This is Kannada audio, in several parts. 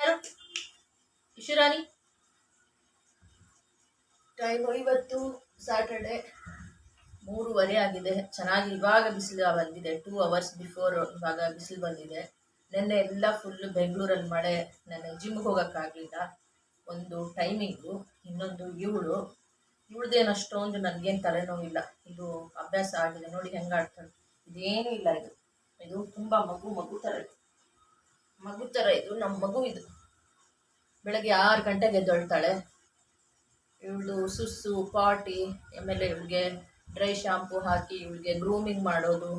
ಯಾರು ಇಶುರಾಣಿ ಟೈಮ್ ಇವತ್ತು ಸ್ಯಾಟರ್ಡೆ ಮೂರುವರೆ ಆಗಿದೆ. ಚೆನ್ನಾಗಿ ಇವಾಗ ಬಿಸಿಲು ಬಂದಿದೆ. ಟೂ ಅವರ್ಸ್ ಬಿಫೋರ್ ಇವಾಗ ಬಿಸಿಲು ಬಂದಿದೆ. ನೆನ್ನೆ ಎಲ್ಲ ಫುಲ್ ಬೆಂಗಳೂರಲ್ಲಿ ಮಳೆ. ನೆನ್ನೆ ಜಿಮ್ಗೆ ಹೋಗೋಕ್ಕಾಗಲಿಲ್ಲ ಒಂದು ಟೈಮಿಂಗು ಇನ್ನೊಂದು ಇವಳು. ಇವಳ್ದೇನು ಅಷ್ಟೊಂದು ನನಗೇನು ತಲೆನೋವಿಲ್ಲ ಇದು ಅಭ್ಯಾಸ ಆಗಿದೆ. ನೋಡಿ ಹೆಂಗೆ ಆಡ್ತಾಳೆ ಇದೇನೂ ಇಲ್ಲ ಇದು. ಇದು ತುಂಬ ಮಗು ಮಗು ಥರ ಇದೆ. ಮಗು ಥರ ಇದು ನಮ್ಮ ಮಗು ಇದು. ಬೆಳಗ್ಗೆ ಆರು ಗಂಟೆಗೆ ಎದ್ದೊಳ್ತಾಳೆ. ಇವಳು ಸುಸ್ಸು ಪಾಟಿ ಆಮೇಲೆ ಇವಳಿಗೆ ಡ್ರೈ ಶಾಂಪು ಹಾಕಿ ಇವಳಿಗೆ ಗ್ರೂಮಿಂಗ್ ಮಾಡೋದು.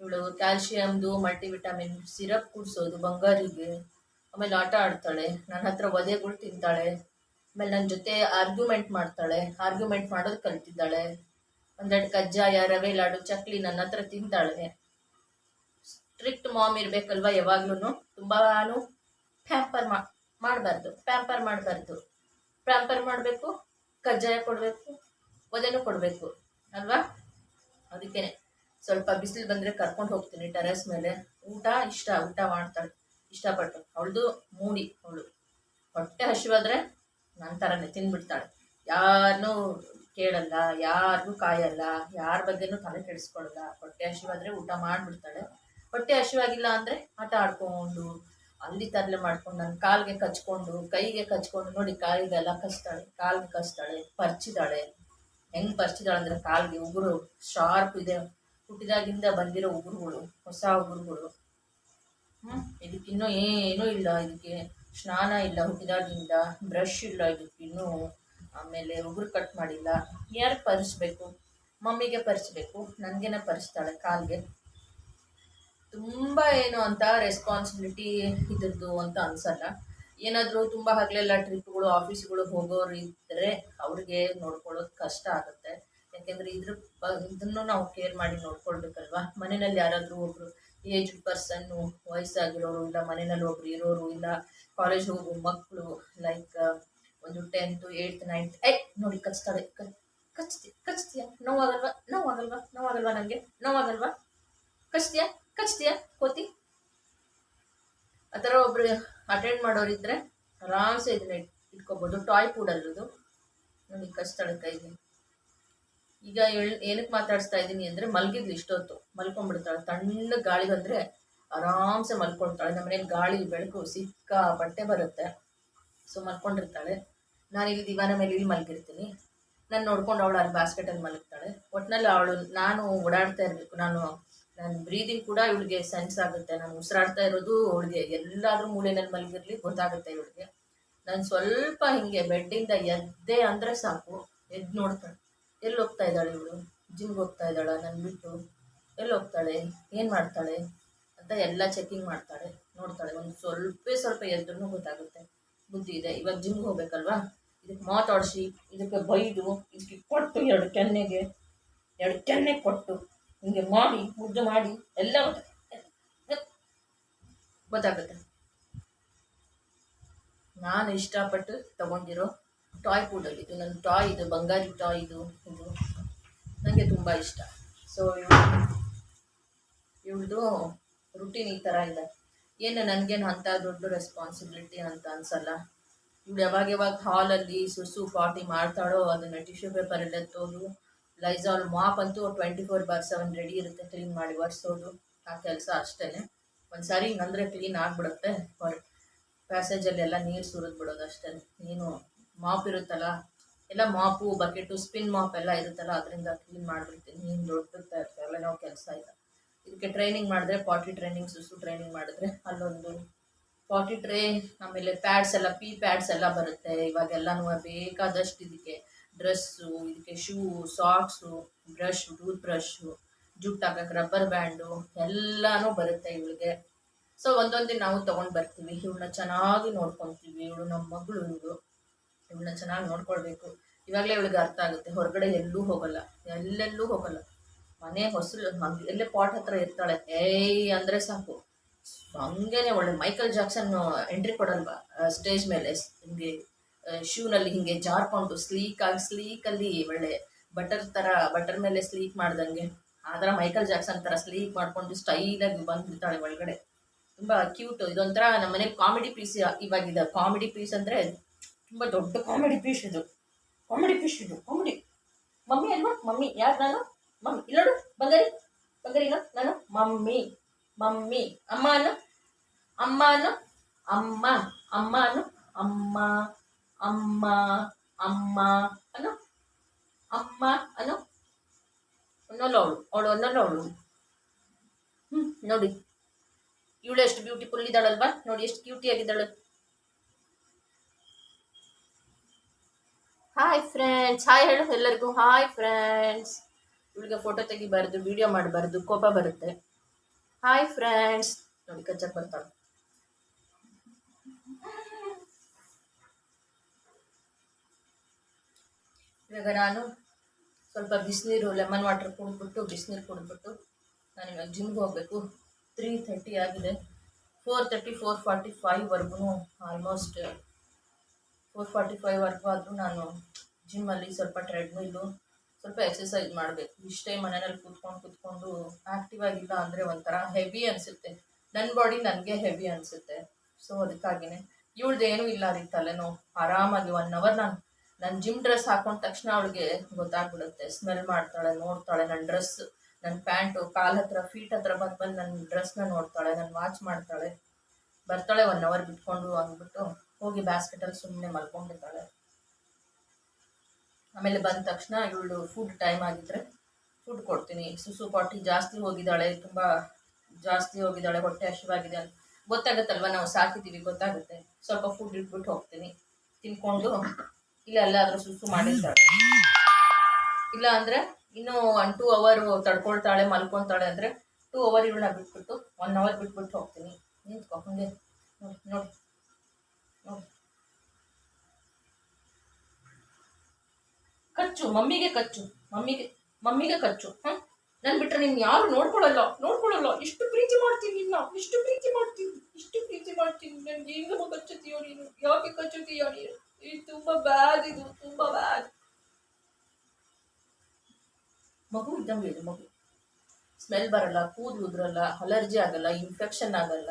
ಇವಳು ಕ್ಯಾಲ್ಶಿಯಮ್ದು, ಮಲ್ಟಿವಿಟಮಿನ್ ಸಿರಪ್ ಕುಡಿಸೋದು ಬಂಗಾರಿಗೆ. ಆಮೇಲೆ ಆಟ ಆಡ್ತಾಳೆ. ನನ್ನ ಹತ್ರ ಒದೆಗಳು ತಿಂತಾಳೆ. ಆಮೇಲೆ ನನ್ನ ಜೊತೆ ಆರ್ಗ್ಯುಮೆಂಟ್ ಮಾಡ್ತಾಳೆ. ಆರ್ಗ್ಯುಮೆಂಟ್ ಮಾಡೋದು ಕಲ್ತಿದ್ದಾಳೆ. ಒಂದೆರಡು ಕಜ್ಜಾಯ, ರವೆ ಲಾಡು, ಚಕ್ಲಿ ನನ್ನ ಹತ್ರ ತಿಂತಾಳೆ. ಸ್ಟ್ರಿಕ್ಟ್ ಮಾಮ್ ಇರಬೇಕಲ್ವ ಯಾವಾಗ್ಲೂ ತುಂಬಾನು ಪ್ಯಾಂಪರ್ ಮಾಡಬಾರ್ದು ಪ್ಯಾಂಪರ್ ಮಾಡಬಾರ್ದು. ಪ್ಯಾಂಪರ್ ಮಾಡಬೇಕು, ಕಜ್ಜಾಯ ಕೊಡಬೇಕು ಒದೆನೂ ಕೊಡಬೇಕು, ಅಲ್ವಾ? ಅದಕ್ಕೆ ಸ್ವಲ್ಪ ಬಿಸಿಲು ಬಂದರೆ ಕರ್ಕೊಂಡು ಹೋಗ್ತೀನಿ ಟೆರೆಸ್ ಮೇಲೆ. ಊಟ ಇಷ್ಟ, ಊಟ ಮಾಡ್ತಾಳೆ ಇಷ್ಟಪಟ್ಟು ಅವಳದು ಮೂಡಿ ಅವಳು. ಹೊಟ್ಟೆ ಹಸಿವಾದ್ರೆ ನನ್ನ ಥರನೇ ತಿಂದ್ಬಿಡ್ತಾಳೆ ಯಾರನ್ನೂ ಕೇಳಲ್ಲ, ಯಾರಿಗೂ ಕಾಯಲ್ಲ, ಯಾರ ಬಗ್ಗೆನೂ ತಲೆ ಕೆಡಿಸ್ಕೊಳ್ಳಲ್ಲ ಹೊಟ್ಟೆ ಹಸಿವಾದ್ರೆ ಊಟ ಮಾಡಿಬಿಡ್ತಾಳೆ. ಹೊಟ್ಟೆ ಹಸಿವಾಗಿಲ್ಲ ಅಂದರೆ ಆಟ ಆಡ್ಕೊಂಡು, ಅಲ್ಲಿ ತರಲೆ ಮಾಡ್ಕೊಂಡು ನನ್ನ ಕಾಲಿಗೆ ಕಚ್ಕೊಂಡು, ಕೈಗೆ ಕಚ್ಕೊಂಡು, ನೋಡಿ ಕಾಲಿಗೆಲ್ಲ ಕಚ್ತಾಳೆ, ಕಾಲಿಗೆ ಕಚ್ತಾಳೆ, ಪರ್ಚಿದಾಳೆ. ಹೆಂಗೆ ಪರ್ಚಿದಾಳೆ ಅಂದರೆ ಕಾಲಿಗೆ ಉಗುರು ಶಾರ್ಪ್ ಇದೆ. ಹುಟ್ಟಿದಾಗಿಂದ ಬಂದಿರೋ ಉಗುರುಗಳು, ಹೊಸ ಉಗುರುಗಳು. ಹ್ಞೂ ಇದಕ್ಕಿನ್ನೂ ಏನೂ ಇಲ್ಲ, ಇದಕ್ಕೆ ಸ್ನಾನ ಇಲ್ಲ, ಹುಟ್ಟಿದಾಗಿಂದ ಬ್ರಷ್ ಇಲ್ಲ ಇದಕ್ಕಿನ್ನೂ ಆಮೇಲೆ ಉಗುರು ಕಟ್ ಮಾಡಿಲ್ಲ. ಯಾರು ಪರಿಸ್ಬೇಕು? ಮಮ್ಮಿಗೆ ಪರಿಸ್ಬೇಕು, ನನಗೇನೆ ಪರಿಸ್ತಾಳೆ ಕಾಲಿಗೆ. ತುಂಬ ಏನು ಅಂತ ರೆಸ್ಪಾನ್ಸಿಬಿಲಿಟಿ ಇದ್ರದ್ದು ಅಂತ ಅನ್ಸಲ್ಲ. ಏನಾದರೂ ತುಂಬ ಹಗಲೆಲ್ಲ ಟ್ರಿಪ್ಗಳು ಆಫೀಸ್ಗಳು ಹೋಗೋರು ಇದ್ದರೆ ಅವ್ರಿಗೆ ನೋಡ್ಕೊಳ್ಳೋದು ಕಷ್ಟ ಆಗುತ್ತೆ. ಯಾಕೆಂದರೆ ಇದ್ರ ಬ, ಇದನ್ನು ನಾವು ಕೇರ್ ಮಾಡಿ ನೋಡ್ಕೊಳ್ಬೇಕಲ್ವಾ? ಮನೆಯಲ್ಲಿ ಯಾರಾದರೂ ಒಬ್ಬರು ಏಜ್ ಪರ್ಸನ್ನು ವಯಸ್ಸಾಗಿರೋರು, ಇಲ್ಲ ಮನೆಯಲ್ಲಿ ಒಬ್ರು ಇರೋರು, ಇಲ್ಲ ಕಾಲೇಜ್ ಹೋಗೋ ಮಕ್ಕಳು ಲೈಕ್ ಒಂದು ಟೆಂತು ಏಯ್ತ್ ನೈನ್ತ್ ಐ ನೋಡಿ ಕಚ್ತಾರೆ. ಕಚ್ತಿ ಕಚ್ತೀಯ ನೋವಾಗಲ್ವಾ? ನೋವಾಗಲ್ವಾ? ನೋವಾಗಲ್ವಾ ನನಗೆ ನೋವಾಗಲ್ವಾ? ಕಚ್ತೀಯ? ಕಚ್ತೀಯ? ಕೋತಿ? ಆ ಥರ ಒಬ್ರು ಅಟೆಂಡ್ ಮಾಡೋರಿದ್ರೆ ಆರಾಮ್ಸೆ ಇದನ್ನ ಇಟ್- ಇಟ್ಕೋಬೋದು. ಟಾಯ್ ಪೂಡಲ್ಲದು ನೋಡಿ ಕಚ್ತಾಳೆ ಕೈಗೆ ಈಗ ಏನಕ್ಕೆ ಮಾತಾಡಿಸ್ತಾ ಇದ್ದೀನಿ ಅಂದರೆ ಮಲಗಿದ್ಲು ಇಷ್ಟೊತ್ತು. ಮಲ್ಕೊಂಡ್ಬಿಡ್ತಾಳೆ. ತಣ್ಣ ಗಾಳಿ ಬಂದರೆ ಆರಾಮ್ಸೆ ಮಲ್ಕೊಳ್ತಾಳೆ. ನಮ್ಮ ಮನೇಲಿ ಗಾಳಿ, ಬೆಳಕು, ಸಿಕ್ಕ ಬಟ್ಟೆ ಬರುತ್ತೆ. ಸೊ ಮಲ್ಕೊಂಡಿರ್ತಾಳೆ. ನಾನು ಇಲ್ಲಿ ದಿವಾನ ಮೇಲೆ ಇಲ್ಲಿ ಮಲಗಿರ್ತೀನಿ. ನಾನು ನೋಡ್ಕೊಂಡು ಅವಳು ಅಲ್ಲಿ ಬಾಸ್ಕೆಟಲ್ಲಿ ಮಲಗ್ತಾಳೆ. ಒಟ್ಟಿನಲ್ಲಿ ಅವಳು, ನಾನು ಓಡಾಡ್ತಾ ಇರಬೇಕು. ನಾನು ನನ್ನ ಬ್ರೀದಿಂಗ್ ಕೂಡ ಇವಳಿಗೆ ಸೆನ್ಸ್ ಆಗುತ್ತೆ. ನಾನು ಉಸಿರಾಡ್ತಾ ಇರೋದು ಅವಳಿಗೆ ಎಲ್ಲಾದ್ರೂ ಮೂಲೆಯಲ್ಲಿ ಮಲಗಿರ್ಲಿ ಗೊತ್ತಾಗುತ್ತೆ ಇವಳಿಗೆ. ನಾನು ಸ್ವಲ್ಪ ಹಿಂಗೆ ಬೆಡ್ಡಿಂದ ಎದ್ದೆ ಅಂದರೆ ಸಾಕು. ಎದ್ದು ನೋಡ್ತಾಳೆ. ಎಲ್ಲಿ ಹೋಗ್ತಾ ಇದ್ದಾಳೆ ಇವಳು. ಜಿಮ್ಗೆ ಹೋಗ್ತಾ ಇದ್ದಾಳ. ನನ್ನ ಬಿಟ್ಟು ಎಲ್ಲಿ ಹೋಗ್ತಾಳೆ ಏನು ಮಾಡ್ತಾಳೆ ಅಂತ ಎಲ್ಲ ಚೆಕಿಂಗ್ ಮಾಡ್ತಾಳೆ. ನೋಡ್ತಾಳೆ. ಒಂದು ಸ್ವಲ್ಪ ಸ್ವಲ್ಪ ಎದ್ರೂ ಗೊತ್ತಾಗುತ್ತೆ. ಬುದ್ಧಿ ಇದೆ. ಇವಾಗ ಜಿಮ್ಗೆ ಹೋಗ್ಬೇಕಲ್ವಾ? ಇದಕ್ಕೆ ಮಾತಾಡಿಸಿ, ಇದಕ್ಕೆ ಬೈದು, ಇದಕ್ಕೆ ಕೊಟ್ಟು ಎರಡು ಕೆನ್ನೆಗೆ, ಎರಡು ಕೆನ್ನೆ ಕೊಟ್ಟು. ಹಿಂಗೆ ಮಾಡಿ, ಮುದ್ದು ಮಾಡಿ ಎಲ್ಲ ಗೊತ್ತಾಗುತ್ತೆ. ನಾನು ಇಷ್ಟಪಟ್ಟು ತಗೊಂಡಿರೋ ಟಾಯ್ ಫುಡ್ ಇದು, ನನ್ನ ಟಾಯ್ ಇದು, ಬಂಗಾರಿ ಟಾಯ್ ಇದು ಇದು ನನಗೆ ತುಂಬ ಇಷ್ಟ. ಸೊ ಇವಳದು ರುಟೀನ್ ಈ ಥರ ಇದೆ. ಏನು ನನಗೇನು ಅಂಥ ದೊಡ್ಡ ರೆಸ್ಪಾನ್ಸಿಬಿಲಿಟಿ ಅಂತ ಅನ್ಸಲ್ಲ. ಇವಳು ಯಾವಾಗ ಯಾವಾಗ ಹಾಲಲ್ಲಿ ಸುಸು ಪಾಟಿ ಮಾಡ್ತಾಳೋ, ಅದನ್ನು ಟಿಶ್ಯೂ ಪೇಪರಲ್ಲಿ ಎತ್ತೋದು ಲೈಸಾಲ್ ಮಾಪ್ ಅಂತೂ twenty four bar seven ready ಇರುತ್ತೆ ಕ್ಲೀನ್ ಮಾಡಿ ಒರೆಸೋದು. ಆ ಕೆಲಸ ಅಷ್ಟೇ ಒಂದು ಸಾರಿ ಹಿಂಗಂದರೆ ಕ್ಲೀನ್ ಆಗಿಬಿಡುತ್ತೆ. ಹೊರ ಪ್ಯಾಸೇಜಲ್ಲಿ ಎಲ್ಲ ನೀರು ಸುರಿದು ಬಿಡೋದು ಅಷ್ಟೇ ನೀನು ಮಾಪ್ ಇರುತ್ತಲ್ಲ, ಎಲ್ಲ ಮಾಪು ಬಕೆಟು ಸ್ಪಿನ್ ಮಾಪ್ ಎಲ್ಲ ಇರುತ್ತಲ್ಲ, ಅದರಿಂದ ಕ್ಲೀನ್ ಮಾಡಿಬಿಡ್ತೀನಿ. ನೀನು ದೊಡ್ಡ ಎಲ್ಲ ನಾವು ಕೆಲಸ ಇಲ್ಲ. ಇದಕ್ಕೆ ಟ್ರೈನಿಂಗ್ ಮಾಡಿದ್ರೆ ಪಾಟಿ ಟ್ರೈನಿಂಗ್ ಸುಸು ಟ್ರೈನಿಂಗ್ ಮಾಡಿದ್ರೆ ಅಲ್ಲೊಂದು ಪಾಟಿ ಟ್ರೇ ಆಮೇಲೆ ಪ್ಯಾಡ್ಸ್ ಎಲ್ಲ ಪಿ ಪ್ಯಾಡ್ಸ್ ಎಲ್ಲ ಬರುತ್ತೆ. ಇವಾಗೆಲ್ಲನೂ ಬೇಕಾದಷ್ಟು ಇದಕ್ಕೆ. ಡ್ರೆಸ್ಸು, ಇದಕ್ಕೆ shoe, socks, brush tooth brush jute ಹಾಕಕ್ಕೆ ರಬ್ಬರ್ ಬ್ಯಾಂಡು ಎಲ್ಲನೂ ಬರುತ್ತೆ ಇವಳಿಗೆ. ಸೊ ಒಂದೊಂದೇ ನಾವು ತೊಗೊಂಡು ಬರ್ತೀವಿ. ಇವಳನ್ನ ಚೆನ್ನಾಗಿ ನೋಡ್ಕೊತೀವಿ. ಇವಳು ನಮ್ಮ ಮಗಳು ಇವಳು. ಇವಳನ್ನ ಚೆನ್ನಾಗಿ ನೋಡ್ಕೊಳ್ಬೇಕು. ಇವಾಗಲೇ ಇವಳಿಗೆ ಅರ್ಥ ಆಗುತ್ತೆ. ಹೊರಗಡೆ ಎಲ್ಲೂ ಹೋಗಲ್ಲ. ಎಲ್ಲೆಲ್ಲೂ ಹೋಗಲ್ಲ. ಮನೆ ಹೊಸಲು, ಹಂಗೆ ಎಲ್ಲೇ ಪಾಟ್ ಹತ್ರ ಇರ್ತಾಳೆ. ಏಯ್, ಅಂದರೆ ಸಾಕು. ಹಂಗೇನೆ ಒಳ್ಳೆ ಮೈಕಲ್ ಜಾಕ್ಸನ್ ಎಂಟ್ರಿ ಕೊಡಲ್ವಾ? ಸ್ಟೇಜ್ ಮೇಲೆ. ನಿಮಗೆ ಶೂನಲ್ಲಿ ಹಿಂಗೆ ಜಾರ್ಕೊಂಡು ಸ್ಲೀಕ್ ಆಗಿ ಸ್ಲೀಕಲ್ಲಿ ಒಳ್ಳೆ ಬಟರ್ ಥರ ಬಟರ್ ಮೇಲೆ ಸ್ಲೀಕ್ ಮಾಡ್ದಂಗೆ. ಆ ಥರ ಮೈಕಲ್ ಜಾಕ್ಸನ್ ಥರ ಸ್ಲೀಕ್ ಮಾಡ್ಕೊಂಡು ಸ್ಟೈಲಾಗಿ ಬಂದ್ಬಿಡ್ತಾಳೆ ಒಳಗಡೆ. ತುಂಬ ಕ್ಯೂಟ್ ಇದೊಂಥರ ನಮ್ಮ ಮನೇಲಿ ಕಾಮಿಡಿ ಪೀಸ್ ಇವಾಗಿದೆ ಕಾಮಿಡಿ ಪೀಸ್ ಅಂದರೆ ತುಂಬ ದೊಡ್ಡ ಕಾಮಿಡಿ ಪೀಸ್ ಇದು. ಕಾಮಿಡಿ ಪೀಸ್ ಇದು ಕಾಮಿಡಿ ಮಮ್ಮಿ ಅಲ್ವಾ? ಮಮ್ಮಿ. ಯಾರು ನಾನು? ಮಮ್ಮಿ. ಇಲ್ಲೋಡು ಬಂಗಾರಿ. ಬಂಗಾರಿ ಇಲ್ಲೋ? ನಾನು? ಮಮ್ಮಿ. ಮಮ್ಮಿ. ಅಮ್ಮ ಅಮ್ಮ ಅನ್ನು ಅಮ್ಮ. ಅಮ್ಮ ಅನ್ನು ಅಮ್ಮ. ಅಮ್ಮ ಅಮ್ಮ ano? ಅಮ್ಮ ano? ಅನ್ನೋಲ್ಲ ಅವಳು ಅವಳು ಹ್ಞೂ ನೋಡಿ. ಇವಳು ಎಷ್ಟು ಬ್ಯೂಟಿಫುಲ್ ಇದ್ದಾಳಲ್ವಾ? ನೋಡಿ, ಎಷ್ಟು ಕ್ಯೂಟಿ ಆಗಿದ್ದಾಳು. ಹಾಯ್ ಫ್ರೆಂಡ್ಸ್ ಹಾಯ್ ಹೇಳು ಎಲ್ಲರಿಗೂ. ಹಾಯ್ ಫ್ರೆಂಡ್ಸ್ ಇವಳಿಗೆ ಫೋಟೋ ತೆಗಿಬಾರ್ದು ವಿಡಿಯೋ ಮಾಡಬಾರ್ದು, ಕೋಪ ಬರುತ್ತೆ. ಹಾಯ್ ಫ್ರೆಂಡ್ಸ್ ನೋಡಿ ಕಚ್ಚಕ್ಕೆ ಬರ್ತಾಳೆ. ಇವಾಗ ನಾನು ಸ್ವಲ್ಪ ಬಿಸಿನೀರು ಲೆಮನ್ ವಾಟರ್ ಕುಡಿದ್ಬಿಟ್ಟು, ಬಿಸಿನೀರು ಕುಡಿದ್ಬಿಟ್ಟು ನಾನು ಇವಾಗ ಜಿಮ್ಗೆ ಹೋಗಬೇಕು. ತ್ರೀ ಥರ್ಟಿ ಆಗಿದೆ. ಫೋರ್ ತರ್ಟಿ ಫೋರ್ ಫಾರ್ಟಿ ಫೈವ್ವರೆಗೂ ಆಲ್ಮೋಸ್ಟ್ ಫೋರ್ ಫಾರ್ಟಿ ಫೈವ್ವರೆಗೂ ಆದರೂ ನಾನು ಜಿಮ್ಮಲ್ಲಿ ಸ್ವಲ್ಪ ಟ್ರೆಡ್ಮಿಲ್ಲು ಸ್ವಲ್ಪ ಎಕ್ಸಸೈಸ್ ಮಾಡಬೇಕು. ಇಷ್ಟೇ ಮನೆಯಲ್ಲಿ ಕೂತ್ಕೊಂಡು ಕೂತ್ಕೊಂಡು ಆ್ಯಕ್ಟಿವ್ ಆಗಿಲ್ಲ ಅಂದರೆ ಒಂಥರ ಹೆವಿ ಅನಿಸುತ್ತೆ. ನನ್ನ ಬಾಡಿ ನನಗೆ ಹೆವಿ ಅನಿಸುತ್ತೆ. ಸೊ ಅದಕ್ಕಾಗಿಯೇ ಇವಳ್ದೇನೂ ಇಲ್ಲ ರೀ ತಲೆನೋವು. ಆರಾಮಾಗಿ ಒನ್ ಅವರ್ ನಾನು ನನ್ನ ಜಿಮ್ ಡ್ರೆಸ್ ಹಾಕೊಂಡ ತಕ್ಷಣ ಅವಳಿಗೆ ಗೊತ್ತಾಗ್ಬಿಡುತ್ತೆ. ಸ್ಮೆಲ್ ಮಾಡ್ತಾಳೆ, ನೋಡ್ತಾಳೆ ನನ್ನ ಡ್ರೆಸ್ ನನ್ನ ಪ್ಯಾಂಟು ಕಾಲ್ ಹತ್ರ ಫೀಟ್ ಹತ್ರ ಬಂದು ಬಂದು ನನ್ನ ಡ್ರೆಸ್ನ ನೋಡ್ತಾಳೆ ನನ್ನ ವಾಚ್ ಮಾಡ್ತಾಳೆ. ಬರ್ತಾಳೆ ಒನ್ ಅವರ್ ಬಿಟ್ಕೊಂಡು ಅಂದ್ಬಿಟ್ಟು ಹೋಗಿ ಬ್ಯಾಸ್ಕೆಟಲ್ಲಿ ಸುಮ್ಮನೆ ಮಲ್ಕೊಂಡಿರ್ತಾಳೆ ಆಮೇಲೆ ಬಂದ ತಕ್ಷಣ ಇವಳು ಫುಡ್ ಟೈಮ್ ಆಗಿದ್ರೆ ಫುಡ್ ಕೊಡ್ತೀನಿ. ಸುಸು ಪಾಟಿ ಜಾಸ್ತಿ ಹೋಗಿದ್ದಾಳೆ, ತುಂಬ ಜಾಸ್ತಿ ಹೋಗಿದ್ದಾಳೆ, ಹೊಟ್ಟೆ ಹಸಿವಾಗಿದೆ ಅಂತ. ಗೊತ್ತಾಗುತ್ತಲ್ವ? ನಾವು ಸಾಕಿದ್ದೀವಿ, ಗೊತ್ತಾಗುತ್ತೆ. ಸ್ವಲ್ಪ ಫುಡ್ ಇಟ್ಬಿಟ್ಟು ಹೋಗ್ತೀನಿ. ತಿನ್ಕೊಂಡು ಇಲ್ಲ ಎಲ್ಲಾದರೂ ಸುಸು ಮಾಡಿರ್ತಾಳೆ. ಇಲ್ಲ ಅಂದ್ರೆ ಇನ್ನೂ ಒನ್ ಟೂ ಅವರ್ ತಡ್ಕೊಳ್ತಾಳೆ ಮಲ್ಕೊತಾಳೆ ಅಂದರೆ ಟೂ ಅವರ್ ಇವಳನ್ನ ಬಿಟ್ಬಿಟ್ಟು ಒನ್ ಅವರ್ ಬಿಟ್ಬಿಟ್ಟು ಹೋಗ್ತೀನಿ. ನಿಂತ್ಕೊ, ಹಂಗೆ. ನೋಡಿ ನೋಡಿ. ನೋಡಿ. ಕಚ್ಚು, ಮಮ್ಮಿಗೆ ಕಚ್ಚು, ಮಮ್ಮಿಗೆ ಮಮ್ಮಿಗೆ ಕಚ್ಚು ಹಾಂ ನಾನು ಬಿಟ್ರೆ ನಿನ್ ಯಾರು ನೋಡ್ಕೊಳಲ್ಲ ನೋಡ್ಕೊಳಲ್ಲ ಇಷ್ಟು ಪ್ರೀತಿ ಮಾಡ್ತೀನಿ ನಿನ್ನ, ಇಷ್ಟು ಪ್ರೀತಿ ಮಾಡ್ತೀನಿ, ಇಷ್ಟು ಪ್ರೀತಿ ಮಾಡ್ತೀನಿ. ನನ್ಗೆ ಹೆಂಗ ಕಚ್ಚುತ್ತೀಯೋ ನೀನು? ಯಾಕೆ ಕಚ್ಚುತ್ತೀಯೋ ನೀನು? ಇದು ತುಂಬಾ ಬ್ಯಾಡ್ ಇದು ತುಂಬಾ ಬ್ಯಾಡ್ ಮಗು ಇದ್ದಂಗೆ ಇದು, ಮಗು. ಸ್ಮೆಲ್ ಬರಲ್ಲ, ಕೂದಲು ಉದ್ರಲ್ಲ ಅಲರ್ಜಿ ಆಗಲ್ಲ ಇನ್ಫೆಕ್ಷನ್ ಆಗಲ್ಲ.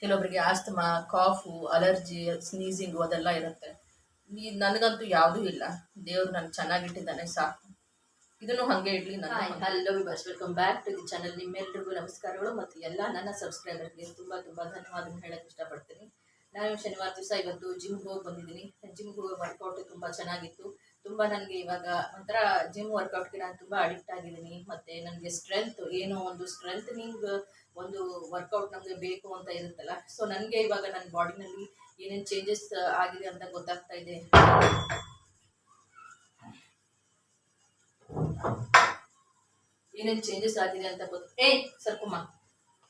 ಕೆಲವೊಬ್ಬರಿಗೆ ಆಸ್ತಮಾ ಕಾಫು ಅಲರ್ಜಿ ಸ್ನೀಸಿಂಗು ಅದೆಲ್ಲ ಇರುತ್ತೆ. ನನಗಂತೂ ಯಾವುದೂ ಇಲ್ಲ. ದೇವ್ರು ನನಗೆ ಚೆನ್ನಾಗಿಟ್ಟಿದ್ದಾನೆ ಸಾಕು. ಇದನ್ನು ಹಾಗೆ idli hello viewers welcome back to the channel ನಿಮ್ಮೆಲ್ಲರಿಗೂ ನಮಸ್ಕಾರಗಳು ಮತ್ತು ಎಲ್ಲ ನನ್ನ ಸಬ್ಸ್ಕ್ರೈಬರ್ಗೆ ತುಂಬ ತುಂಬ ಧನ್ಯವಾದ ಹೇಳಕ್ಕೆ ಇಷ್ಟಪಡ್ತೀನಿ. ನಾನು ಶನಿವಾರ ದಿವಸ ಇವತ್ತು ಜಿಮ್ಗೆ ಹೋಗಿ ಬಂದಿದ್ದೀನಿ. ಜಿಮ್ಗೆ ಹೋಗಿ ವರ್ಕೌಟ್ ತುಂಬ ಚೆನ್ನಾಗಿತ್ತು. ತುಂಬ ನನಗೆ ಇವಾಗ ಒಂಥರ ಜಿಮ್ ವರ್ಕೌಟ್ಗೆ ನಾನು ತುಂಬ ಅಡಿಕ್ಟ್ ಆಗಿದ್ದೀನಿ. ಮತ್ತು ನನಗೆ ಸ್ಟ್ರೆಂತ್ ಏನೋ ಒಂದು ಸ್ಟ್ರೆಂತ್ನಿಂಗ್ ಒಂದು ವರ್ಕೌಟ್ ನಮಗೆ ಬೇಕು ಅಂತ ಇರುತ್ತಲ್ಲ. ಸೊ ನನಗೆ ಇವಾಗ ನನ್ನ ಬಾಡಿನಲ್ಲಿ ಏನೇನು ಚೇಂಜಸ್ ಆಗಿದೆ ಅಂತ ಗೊತ್ತಾಗ್ತಾ ಇದೆ. ಏನೇನು ಚೇಂಜಸ್ ಆಗಿದೆ ಅಂತ ಗೊತ್ತ ಏ ಸರ್ಕುಮ್ಮ.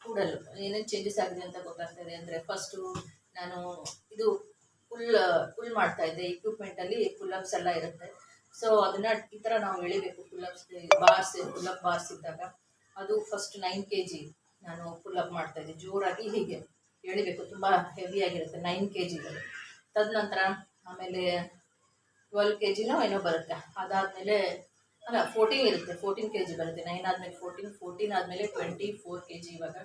ಕೂಡಲು. ಏನೇನು ಚೇಂಜಸ್ ಆಗಿದೆ ಅಂತ ಗೊತ್ತಾಗ್ತಾ ಇದೆ ಅಂದರೆ ಫಸ್ಟು ನಾನು ಇದು ಫುಲ್ ಫುಲ್ ಮಾಡ್ತಾ ಇದ್ದೆ. ಇಕ್ವಿಪ್ಮೆಂಟಲ್ಲಿ ಫುಲ್ ಅಪ್ಸ್ ಎಲ್ಲ ಇರುತ್ತೆ. ಸೊ ಅದನ್ನ ಈ ಥರ ನಾವು ಎಳಿಬೇಕು. Pull ups bars pull up bars ಇದ್ದಾಗ. ಅದು ಫಸ್ಟ್ ನೈನ್ ಕೆ ಜಿ ನಾನು ಫುಲ್ ಅಪ್ ಮಾಡ್ತಾ ಇದ್ದೆ. ಜೋರಾಗಿ ಹೀಗೆ ಎಳಿಬೇಕು. ತುಂಬ ಹೆವಿ ಆಗಿರುತ್ತೆ. ನೈನ್ ಕೆ ಜಿಗಳು ತದನಂತರ ಆಮೇಲೆ ಟ್ವೆಲ್ ಕೆ ಜಿನೋ ಏನೋ ಬರುತ್ತೆ? ಅದಾದಮೇಲೆ ಅಲ್ಲ ಫೋರ್ಟೀನ್ ಇರುತ್ತೆ ಫೋರ್ಟೀನ್ ಕೆ ಜಿ ಬರುತ್ತೆ. ನೈನ್ ಆದಮೇಲೆ ಫೋರ್ಟೀನ್ ಫೋರ್ಟೀನ್ ಆದಮೇಲೆ ಟ್ವೆಂಟಿ ಫೋರ್ ಕೆ ಜಿ ಇವಾಗ.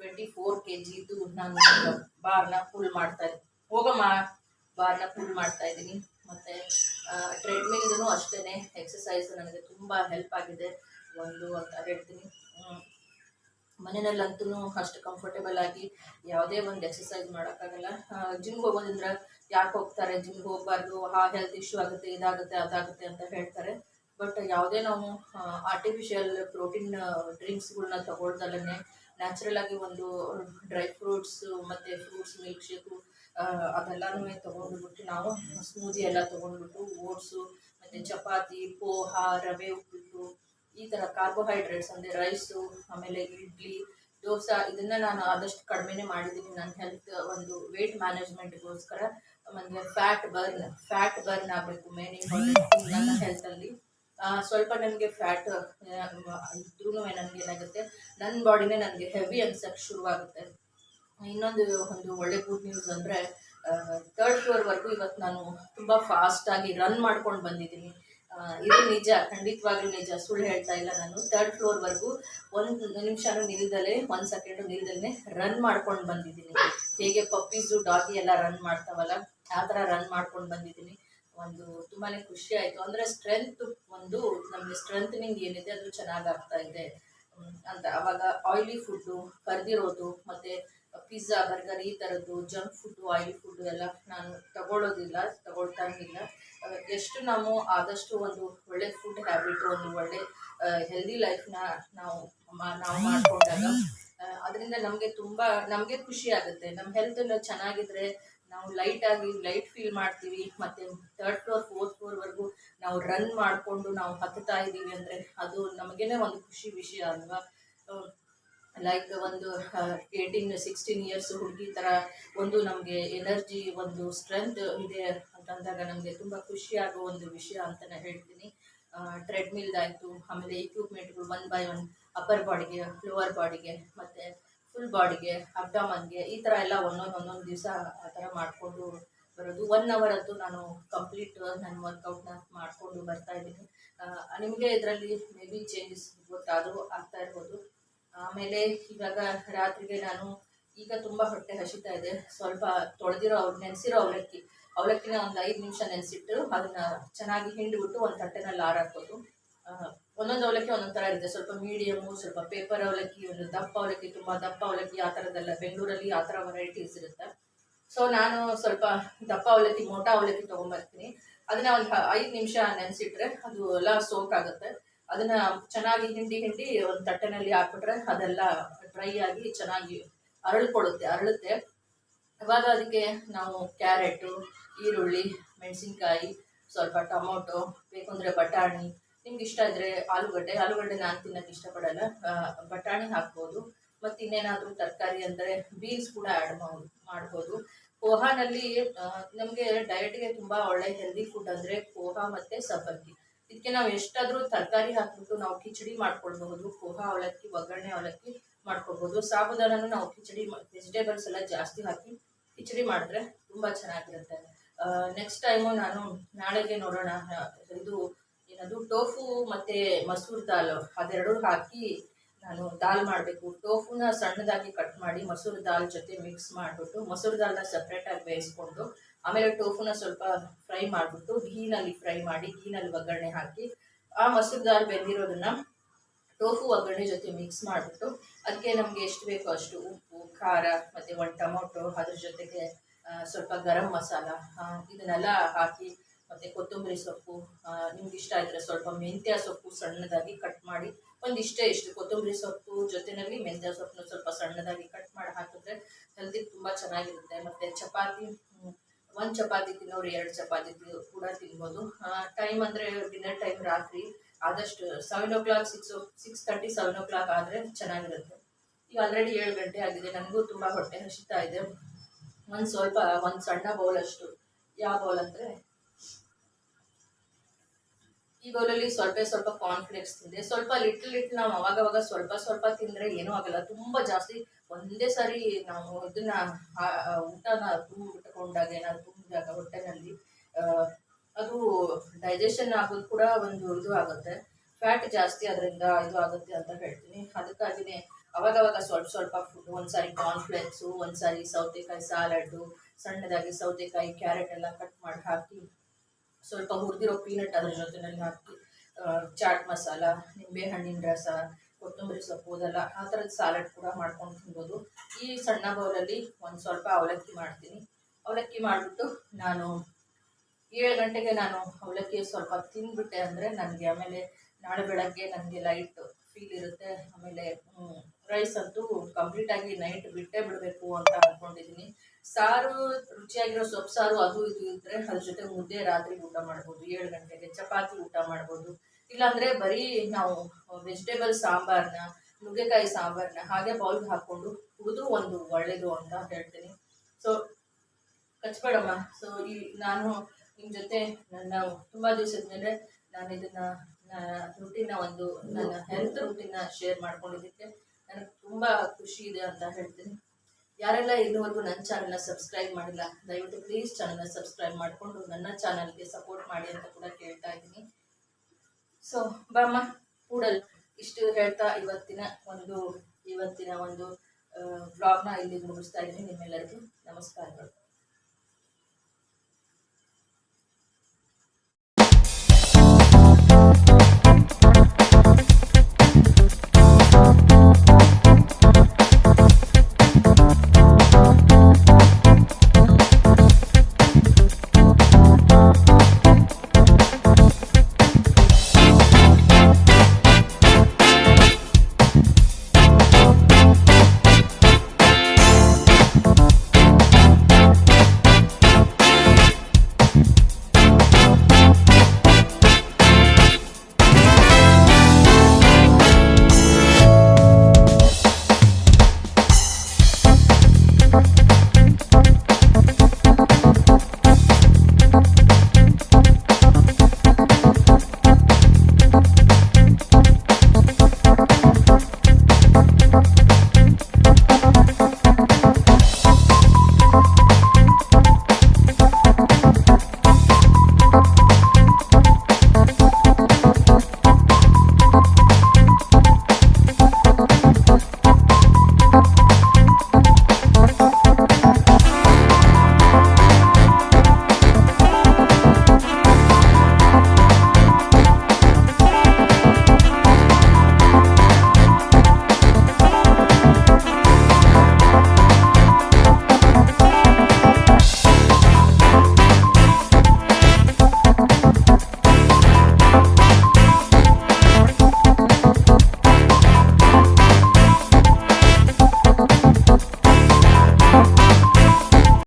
ಟ್ವೆಂಟಿ ಫೋರ್ ಕೆ ಜಿದು ನಾನು ಬಾರ್ನ ಫುಲ್ ಮಾಡ್ತಾ ಇದ್ದೀನಿ ಹೋಗಮ್ಮ, ಬಾರ್ನ ಫುಲ್ ಮಾಡ್ತಾ ಇದ್ದೀನಿ. ಮತ್ತು ಟ್ರೆಡ್ಮಿಲ್ದೂ ಅಷ್ಟೇ ಎಕ್ಸಸೈಸ್ ನನಗೆ ತುಂಬ ಹೆಲ್ಪ್ ಆಗಿದೆ. ಒಂದು ಅಂತ ಹೇಳ್ತೀನಿ. ಮನೆಯಲ್ಲಂತೂ ಅಷ್ಟು ಕಂಫರ್ಟೇಬಲ್ ಆಗಿ ಯಾವುದೇ ಒಂದು ಎಕ್ಸಸೈಸ್ ಮಾಡೋಕ್ಕಾಗಲ್ಲ. ಜಿಮ್ಗೆ ಹೋಗೋದ್ರಿಂದ ಯಾಕೆ ಹೋಗ್ತಾರೆ? ಜಿಮ್ಗೆ ಹೋಗಬಾರ್ದು? ಆ ಹೆಲ್ತ್ ಇಶ್ಯೂ ಆಗುತ್ತೆ, ಇದಾಗುತ್ತೆ, ಅದಾಗುತ್ತೆ ಅಂತ ಹೇಳ್ತಾರೆ. ಬಟ್ ಯಾವುದೇ ನಾವು ಆರ್ಟಿಫಿಷಿಯಲ್ ಪ್ರೋಟೀನ್ ಡ್ರಿಂಕ್ಸ್ಗಳನ್ನ ತಗೊಳ್ದಲ್ಲೇ ನ್ಯಾಚುರಲ್ ಆಗಿ ಒಂದು ಡ್ರೈ ಫ್ರೂಟ್ಸು ಮತ್ತು ಫ್ರೂಟ್ಸ್ ಮಿಲ್ಕ್ ಶೇಕು ಅದೆಲ್ಲನೂ ತೊಗೊಂಡ್ಬಿಟ್ಟು ನಾವು ಸ್ಮೂದಿ ಎಲ್ಲ ತೊಗೊಂಡ್ಬಿಟ್ಟು ಓಟ್ಸು, ಮತ್ತು ಚಪಾತಿ, ಪೋಹ, ರವೆ ಉಪ್ಪಿಟ್ಟು, ಈ ಥರ ಕಾರ್ಬೋಹೈಡ್ರೇಟ್ಸ್ ಅಂದರೆ ರೈಸು ಆಮೇಲೆ ಇಡ್ಲಿ, ದೋಸೆ, ಇದನ್ನು ನಾನು ಆದಷ್ಟು ಕಡಿಮೆನೇ ಮಾಡಿದ್ದೀನಿ. ನನ್ನ ಹೆಲ್ತ್ ಒಂದು ವೆಯ್ಟ್ ಮ್ಯಾನೇಜ್ಮೆಂಟ್ಗೋಸ್ಕರ ಆಮೇಲೆ ಫ್ಯಾಟ್ ಬರ್ನ್ ಫ್ಯಾಟ್ ಬರ್ನ್ ಆಗಬೇಕು ಮೇನ್ ಇಂಪಾರ್ಟೆಂಟ್ ನನ್ನ ಹೆಲ್ತಲ್ಲಿ ಸ್ವಲ್ಪ ನನಗೆ ಫ್ಯಾಟ್ ಇದ್ರೂ ನನಗೆ ಏನಾಗುತ್ತೆ ನನ್ನ ಬಾಡಿನೇ ನನಗೆ ಹೆವಿ ಅನ್ಸಕ್ಕೆ ಶುರುವಾಗುತ್ತೆ. ಇನ್ನೊಂದು, ಒಂದು ಒಳ್ಳೆ ಗುಡ್ ನ್ಯೂಸ್ ಅಂದರೆ ತರ್ಡ್ ಫ್ಲೋರ್ವರೆಗೂ ಇವತ್ತು ನಾನು ತುಂಬ ಫಾಸ್ಟಾಗಿ ರನ್ ಮಾಡ್ಕೊಂಡು ಬಂದಿದ್ದೀನಿ. ಇದು ನಿಜ, ಖಂಡಿತವಾಗ್ಲೂ ನಿಜ, ಸುಳ್ಳು ಹೇಳ್ತಾ ಇಲ್ಲ ನಾನು. ತರ್ಡ್ ಫ್ಲೋರ್ವರೆಗೂ ಒಂದು ನಿಮಿಷನೂ ನಿಲ್ದಲೆ, ಒಂದು ಸೆಕೆಂಡು ನಿಲ್ದಲೆ ರನ್ ಮಾಡ್ಕೊಂಡು ಬಂದಿದ್ದೀನಿ. ಹೇಗೆ ಪಪ್ಪೀಸು ಡಾಗಿ ಎಲ್ಲ ರನ್ ಮಾಡ್ತಾವಲ್ಲ, ಆ ಥರ ರನ್ ಮಾಡ್ಕೊಂಡು ಬಂದಿದ್ದೀನಿ. ಒಂದು ತುಂಬಾ ಖುಷಿ ಆಯಿತು. ಅಂದರೆ ಸ್ಟ್ರೆಂತ್ ಒಂದು ನಮಗೆ ಸ್ಟ್ರೆಂತ್ನಿಂಗ್ ಏನಿದೆ ಅದು ಚೆನ್ನಾಗಿ ಆಗ್ತಾ ಇದೆ ಅಂತ. ಅವಾಗ ಆಯಿಲಿ ಫುಡ್ಡು ಕರ್ದಿರೋದು, ಮತ್ತು ಪಿಜ್ಜಾ ಬರ್ಗರ್ ಈ ಥರದ್ದು ಜಂಕ್ ಫುಡ್ಡು ಆಯಿಲಿ ಫುಡ್ಡು ಎಲ್ಲ ನಾನು ತಗೊಳ್ಳೋದಿಲ್ಲ ತಗೊಳ್ತಾ ಇಲ್ಲ ಎಷ್ಟು ನಾವು ಆದಷ್ಟು ಒಂದು ಒಳ್ಳೆ ಫುಡ್ ಹ್ಯಾಬಿಟ್ ಒಂದು ಒಳ್ಳೆ ಹೆಲ್ದಿ ಲೈಫ್ನ ನಾವು ನಾವು ಮಾಡಿಕೊಂಡಾಗ ಅದರಿಂದ ನಮಗೆ ತುಂಬ, ನಮಗೆ ಖುಷಿ ಆಗುತ್ತೆ. ನಮ್ಮ ಹೆಲ್ತ್ ಚೆನ್ನಾಗಿದ್ರೆ ನಾವು ಲೈಟ್ ಆಗಿ ಲೈಟ್ ಫೀಲ್ ಮಾಡ್ತೀವಿ, ಮತ್ತು ಥರ್ಡ್ ಫ್ಲೋರ್ ಫೋರ್ತ್ ಫ್ಲೋರ್ವರೆಗೂ ನಾವು ರನ್ ಮಾಡಿಕೊಂಡು ನಾವು ಹತ್ತುತ್ತಾ ಇದ್ದೀವಿ ಅಂದರೆ ಅದು ನಮಗೇನೆ ಒಂದು ಖುಷಿ ವಿಷಯ ಅಲ್ವಾ? ಲೈಕ್ ಒಂದು ಏಯ್ಟೀನ್ ಸಿಕ್ಸ್ಟೀನ್ ಇಯರ್ಸ್ ಹುಡುಗಿ ಥರ ಒಂದು ನಮಗೆ ಎನರ್ಜಿ ಒಂದು ಸ್ಟ್ರೆಂತ್ ಇದೆ ಅಂತಂದಾಗ ನಮಗೆ ತುಂಬ ಖುಷಿ ಆಗೋ ಒಂದು ವಿಷಯ ಅಂತಲೇ ಹೇಳ್ತೀನಿ. ಟ್ರೆಡ್ಮಿಲ್ದಾಯಿತು ಆಮೇಲೆ ಇಕ್ವಿಪ್ಮೆಂಟ್ಗಳು ಒನ್ ಬೈ ಒನ್ ಅಪ್ಪರ್ ಬಾಡಿಗೆ ಲೋವರ್ ಬಾಡಿಗೆ ಮತ್ತು ಫುಲ್ ಬಾಡಿಗೆ ಅಬ್ಡಮನ್ಗೆ ಈ ಥರ ಎಲ್ಲ ಒಂದೊಂದು ಒಂದೊಂದು ದಿವಸ ಆ ಥರ ಮಾಡಿಕೊಂಡು ಬರೋದು. ಒನ್ ಅವರ್ ಅಂತೂ ನಾನು ಕಂಪ್ಲೀಟ್ ನನ್ನ ವರ್ಕೌಟ್ನ ಮಾಡಿಕೊಂಡು ಬರ್ತಾ ಇದ್ದೀನಿ. ನಿಮಗೆ ಇದರಲ್ಲಿ ಮೇ ಬಿ ಚೇಂಜಸ್ ಗೊತ್ತಾದರೂ ಆಗ್ತಾ ಇರ್ಬೋದು. ಆಮೇಲೆ ಇವಾಗ ರಾತ್ರಿಗೆ ನಾನು ಈಗ ತುಂಬ ಹೊಟ್ಟೆ ಹಸಿತಾ ಇದೆ. ಸ್ವಲ್ಪ ತೊಳೆದಿರೋ ಅವ್ರು, ನೆನೆಸಿರೋ ಅವಲಕ್ಕಿ, ಅವಲಕ್ಕಿನ ಒಂದು ಐದು ನಿಮಿಷ ನೆನೆಸಿಟ್ಟು ಅದನ್ನ ಚೆನ್ನಾಗಿ ಹಿಂಡಿಬಿಟ್ಟು ಒಂದು ತಟ್ಟೆನಲ್ಲಿ ಹಾರಾಕೋದು ಒಂದೊಂದು ಅವಲಕ್ಕಿ ಒಂದೊಂದು ಥರ ಇರುತ್ತೆ. ಸ್ವಲ್ಪ ಮೀಡಿಯಮ್ಮು ಸ್ವಲ್ಪ ಪೇಪರ್ ಅವಲಕ್ಕಿ, ಒಂದು ದಪ್ಪ ಅವಲಕ್ಕಿ, ತುಂಬ ದಪ್ಪ ಅವಲಕ್ಕಿ, ಆ ಥರದ್ದೆಲ್ಲ ಬೆಂಗಳೂರಲ್ಲಿ ಆ ಥರ ವೆರೈಟೀಸ್ ಇರುತ್ತೆ. ಸೊ ನಾನು ಸ್ವಲ್ಪ ದಪ್ಪ ಅವಲಕ್ಕಿ, ಮೋಟಾ ಅವಲಕ್ಕಿ ತೊಗೊಂಬರ್ತೀನಿ. ಅದನ್ನು ಒಂದು ಐದು ನಿಮಿಷ ನೆನೆಸಿಟ್ರೆ ಅದು ಎಲ್ಲ ಸೋಕ್ ಆಗುತ್ತೆ. ಅದನ್ನ ಚೆನ್ನಾಗಿ ಹಿಂಡಿ ಹಿಂಡಿ ಒಂದು ತಟ್ಟೆನಲ್ಲಿ ಹಾಕ್ಬಿಟ್ರೆ ಅದೆಲ್ಲ ಡ್ರೈ ಆಗಿ ಚೆನ್ನಾಗಿ ಅರಳ್ಕೊಡುತ್ತೆ ಅರಳುತ್ತೆ. ಅವಾಗ ಅದಕ್ಕೆ ನಾವು ಕ್ಯಾರೆಟು, ಈರುಳ್ಳಿ, ಮೆಣಸಿನ್ಕಾಯಿ, ಸ್ವಲ್ಪ ಟೊಮೊಟೊ, ಬೇಕಂದ್ರೆ ಬಟಾಣಿ ನಿಮ್ಗೆ ಇಷ್ಟ ಇದ್ದರೆ ಆಲೂಗಡ್ಡೆ ಆಲೂಗಡ್ಡೆ ನಾನು ತಿನ್ನೋಕ್ಕೆ ಇಷ್ಟಪಡಲ್ಲ. ಬಟಾಣಿ ಹಾಕ್ಬೋದು. ಮತ್ತು ಇನ್ನೇನಾದರೂ ತರಕಾರಿ ಅಂದರೆ ಬೀನ್ಸ್ ಕೂಡ ಆ್ಯಡ್ ಮಾಡ್ಬೋದು. ಪೋಹಾನಲ್ಲಿ ನಮಗೆ ಡಯಟ್ಗೆ ತುಂಬ ಒಳ್ಳೆ ಹೆಲ್ದಿ ಫುಡ್ ಅಂದರೆ ಪೋಹಾ ಮತ್ತು ಸಬ್ಬಕ್ಕಿ. ಇದಕ್ಕೆ ನಾವು ಎಷ್ಟಾದರೂ ತರಕಾರಿ ಹಾಕ್ಬಿಟ್ಟು ನಾವು ಕಿಚಡಿ ಮಾಡ್ಕೊಳ್ಬಹುದು. ಪೋಹಾ ಅವಲಕ್ಕಿ, ಒಗ್ಗರಣೆ ಅವಲಕ್ಕಿ ಮಾಡ್ಕೊಳ್ಬೋದು ಸಾಬುದಾನನು ನಾವು ಕಿಚಡಿ ವೆಜಿಟೇಬಲ್ಸ್ ಎಲ್ಲ ಜಾಸ್ತಿ ಹಾಕಿ ಕಿಚಡಿ ಮಾಡಿದ್ರೆ ತುಂಬ ಚೆನ್ನಾಗಿರುತ್ತೆ. ನೆಕ್ಸ್ಟ್ ಟೈಮು ನಾನು ನಾಳೆಗೆ ನೋಡೋಣ. ಇದು ಏನದು ಟೋಫು ಮತ್ತು ಮಸೂರ್ ದಾಲ್, ಅದೆರಡು ಹಾಕಿ ನಾನು ದಾಲ್ ಮಾಡಬೇಕು. ಟೋಫುನ ಸಣ್ಣದಾಗಿ ಕಟ್ ಮಾಡಿ ಮಸೂರ್ ದಾಲ್ ಜೊತೆ ಮಿಕ್ಸ್ ಮಾಡಿಬಿಟ್ಟು, ಮಸೂರ್ ದಾಲ್ನ ಸಪ್ರೇಟಾಗಿ ಬೇಯಿಸ್ಕೊಂಡು, ಆಮೇಲೆ ಟೋಫುನ ಸ್ವಲ್ಪ ಫ್ರೈ ಮಾಡಿಬಿಟ್ಟು, ಘೀನಲ್ಲಿ ಫ್ರೈ ಮಾಡಿ, ಘೀನಲ್ಲಿ ಒಗ್ಗರಣೆ ಹಾಕಿ, ಆ ಮಸೂರ್ ದಾಲ್ ಬೆಂದಿರೋದನ್ನ ಟೋಫು ಒಗ್ಗರಣೆ ಜೊತೆ ಮಿಕ್ಸ್ ಮಾಡಿಬಿಟ್ಟು, ಅದಕ್ಕೆ ನಮಗೆ ಎಷ್ಟು ಬೇಕೋ ಅಷ್ಟು ಉಪ್ಪು, ಖಾರ, ಮತ್ತು ಒಂದು ಟೊಮೊಟೊ, ಅದ್ರ ಜೊತೆಗೆ ಸ್ವಲ್ಪ ಗರಂ ಮಸಾಲ ಇದನ್ನೆಲ್ಲ ಹಾಕಿ ಮತ್ತು ಕೊತ್ತಂಬರಿ ಸೊಪ್ಪು ನಿಮ್ಗೆ ಇಷ್ಟ ಇದ್ದರೆ ಸ್ವಲ್ಪ ಮೆಂತ್ಯ ಸೊಪ್ಪು ಸಣ್ಣದಾಗಿ ಕಟ್ ಮಾಡಿ, ಒಂದಿಷ್ಟೇ ಇಷ್ಟು ಕೊತ್ತಂಬರಿ ಸೊಪ್ಪು ಜೊತೆಯಲ್ಲಿ ಮೆಂತ್ಯ ಸೊಪ್ಪನ್ನು ಸ್ವಲ್ಪ ಸಣ್ಣದಾಗಿ ಕಟ್ ಮಾಡಿ ಹಾಕಿದ್ರೆ ಹೆಲ್ತಿಗೆ ತುಂಬ ಚೆನ್ನಾಗಿರುತ್ತೆ. ಮತ್ತು ಚಪಾತಿ ಒಂದು ಚಪಾತಿ ತಿನ್ನೋರು ಎರಡು ಚಪಾತಿ ಕೂಡ ತಿನ್ಬೋದು. ಟೈಮ್ ಅಂದರೆ ಡಿನ್ನರ್ ಟೈಮ್ ರಾತ್ರಿ ಆದಷ್ಟು seven o'clock six six thirty seven o'clock ಆದರೆ ಚೆನ್ನಾಗಿರುತ್ತೆ. ಈಗ ಆಲ್ರೆಡಿ ಏಳು ಗಂಟೆ ಆಗಿದೆ ನನಗೂ ತುಂಬ ಹೊಟ್ಟೆ ಹಸಿತಾ ಇದೆ. ಒಂದು ಸ್ವಲ್ಪ, ಒಂದು ಸಣ್ಣ ಬೌಲ್ ಅಷ್ಟು ಯಾವ ಬೌಲ್ ಅಂದರೆ ಈ ಬೌಲಲ್ಲಿ ಸ್ವಲ್ಪ ಸ್ವಲ್ಪ ಕಾನ್ಫ್ಲೆಕ್ಸ್ ತಿಂದೆ. ಸ್ವಲ್ಪ ಲಿಟ್ಲ್ ಲಿಟ್ಲ್ ನಾವು ಅವಾಗವಾಗ ಸ್ವಲ್ಪ ಸ್ವಲ್ಪ ತಿಂದರೆ ಏನೂ ಆಗಲ್ಲ. ತುಂಬ ಜಾಸ್ತಿ ಒಂದೇ ಸಾರಿ ನಾವು ಇದನ್ನ ಊಟನ ತುಂಬಿಟ್ಕೊಂಡಾಗ ಏನಾದ್ರು ತುಂಬಿದಾಗ ಹೊಟ್ಟೆನಲ್ಲಿ ಅದು ಡೈಜೆಷನ್ ಆಗೋದು ಕೂಡ ಒಂದು ಇದು ಆಗುತ್ತೆ. ಫ್ಯಾಟ್ ಜಾಸ್ತಿ ಅದರಿಂದ ಇದು ಆಗುತ್ತೆ ಅಂತ ಹೇಳ್ತೀನಿ. ಅದಕ್ಕಾಗಿನೇ ಅವಾಗವಾಗ ಸ್ವಲ್ಪ ಸ್ವಲ್ಪ ಫುಡ್ ಒಂದ್ಸಾರಿ ಕಾನ್ಫ್ಲೆಕ್ಸು ಒಂದ್ಸಾರಿ ಸೌತೆಕಾಯಿ ಸಾಲಡ್ಡು ಸಣ್ಣದಾಗಿ ಸೌತೆಕಾಯಿ ಕ್ಯಾರೆಟ್ ಎಲ್ಲ ಕಟ್ ಮಾಡಿ ಹಾಕಿ ಸ್ವಲ್ಪ ಹುರಿದಿರೋ ಪೀನಟ್ ಅದ್ರ ಜೊತೆನಲ್ಲಿ ಹಾಕಿ ಚಾಟ್ ಮಸಾಲ ನಿಂಬೆ ಹಣ್ಣಿನ ರಸ, ಕೊತ್ತಂಬರಿ ಸೊಪ್ಪು ಅದೆಲ್ಲ ಆ ಥರದ ಸಾಲಡ್ ಕೂಡ ಮಾಡ್ಕೊಂಡು ತಿನ್ಬೋದು. ಈ ಸಣ್ಣ ಬೌಲಲ್ಲಿ ಒಂದು ಸ್ವಲ್ಪ ಅವಲಕ್ಕಿ ಮಾಡ್ತೀನಿ. ಅವಲಕ್ಕಿ ಮಾಡಿಬಿಟ್ಟು ನಾನು ಏಳು ಗಂಟೆಗೆ ನಾನು ಅವಲಕ್ಕಿ ಸ್ವಲ್ಪ ತಿಂದ್ಬಿಟ್ಟೆ ಅಂದರೆ ನನಗೆ ಆಮೇಲೆ ನಾಳೆ ಬೆಳಗ್ಗೆ ನನಗೆ ಲೈಟ್ ಫೀಲ್ ಇರುತ್ತೆ. ಆಮೇಲೆ ರೈಸ್ ಅಂತೂ ಕಂಪ್ಲೀಟಾಗಿ ನೈಟ್ ಬಿಟ್ಟೇ ಬಿಡಬೇಕು ಅಂತ ಅಂದ್ಕೊಂಡಿದ್ದೀನಿ ಸಾರು ರುಚಿಯಾಗಿರೋ ಸೊಪ್ಪು ಸಾರು ಅದು ಇದು ಇದ್ದರೆ ಅದ್ರ ಜೊತೆ ಮುದ್ದೆ, ರಾತ್ರಿ ಊಟ ಮಾಡ್ಬೋದು, ಏಳು ಗಂಟೆಗೆ ಚಪಾತಿ ಊಟ ಮಾಡ್ಬೋದು. ಇಲ್ಲಾಂದರೆ ಬರೀ ನಾವು ವೆಜಿಟೇಬಲ್ ಸಾಂಬಾರನ್ನ ನುಗ್ಗೆಕಾಯಿ ಸಾಂಬಾರನ್ನ ಹಾಗೆ ಬೌಲ್ಗೆ ಹಾಕ್ಕೊಂಡು ಕುಡಿದು ಒಂದು ಒಳ್ಳೆಯದು ಅಂತ ಹೇಳ್ತೀನಿ. ಸೊ ಕಚ್ಬೇಡಮ್ಮ. ಸೊ ಈ ನಾನು ನಿಮ್ಮ ಜೊತೆ ನನ್ನ ತುಂಬ ದಿವಸದ ಮೇಲೆ ನಾನು ಇದನ್ನು ರುಟೀನ ಒಂದು ನನ್ನ ಹೆಲ್ತ್ ರೂಟೀನ ಶೇರ್ ಮಾಡ್ಕೊಂಡಿದ್ದಕ್ಕೆ ನನಗೆ ತುಂಬ ಖುಷಿ ಇದೆ ಅಂತ ಹೇಳ್ತೀನಿ. ಯಾರೆಲ್ಲ ಇಲ್ಲಿವರೆಗೂ ನನ್ನ ಚಾನಲ್ನ ಸಬ್ಸ್ಕ್ರೈಬ್ ಮಾಡಿಲ್ಲ, ದಯವಿಟ್ಟು ಪ್ಲೀಸ್ ಚಾನಲ್ನ ಸಬ್ಸ್ಕ್ರೈಬ್ ಮಾಡಿಕೊಂಡು ನನ್ನ ಚಾನಲ್ಗೆ ಸಪೋರ್ಟ್ ಮಾಡಿ ಅಂತ ಕೂಡ ಕೇಳ್ತಾ ಇದ್ದೀನಿ. ಸೊ ಬಾಮ್ಮ, ಕೂಡಲ್ ಇಷ್ಟು ಹೇಳ್ತಾ ಇವತ್ತಿನ ಒಂದು ಇವತ್ತಿನ ಒಂದು ಬ್ಲಾಗ್ನ ಇಲ್ಲಿ ಮುಗಿಸ್ತಾ ಇದ್ದೀನಿ ನಿಮ್ಮೆಲ್ಲರಿಗೂ. ನಮಸ್ಕಾರಗಳು.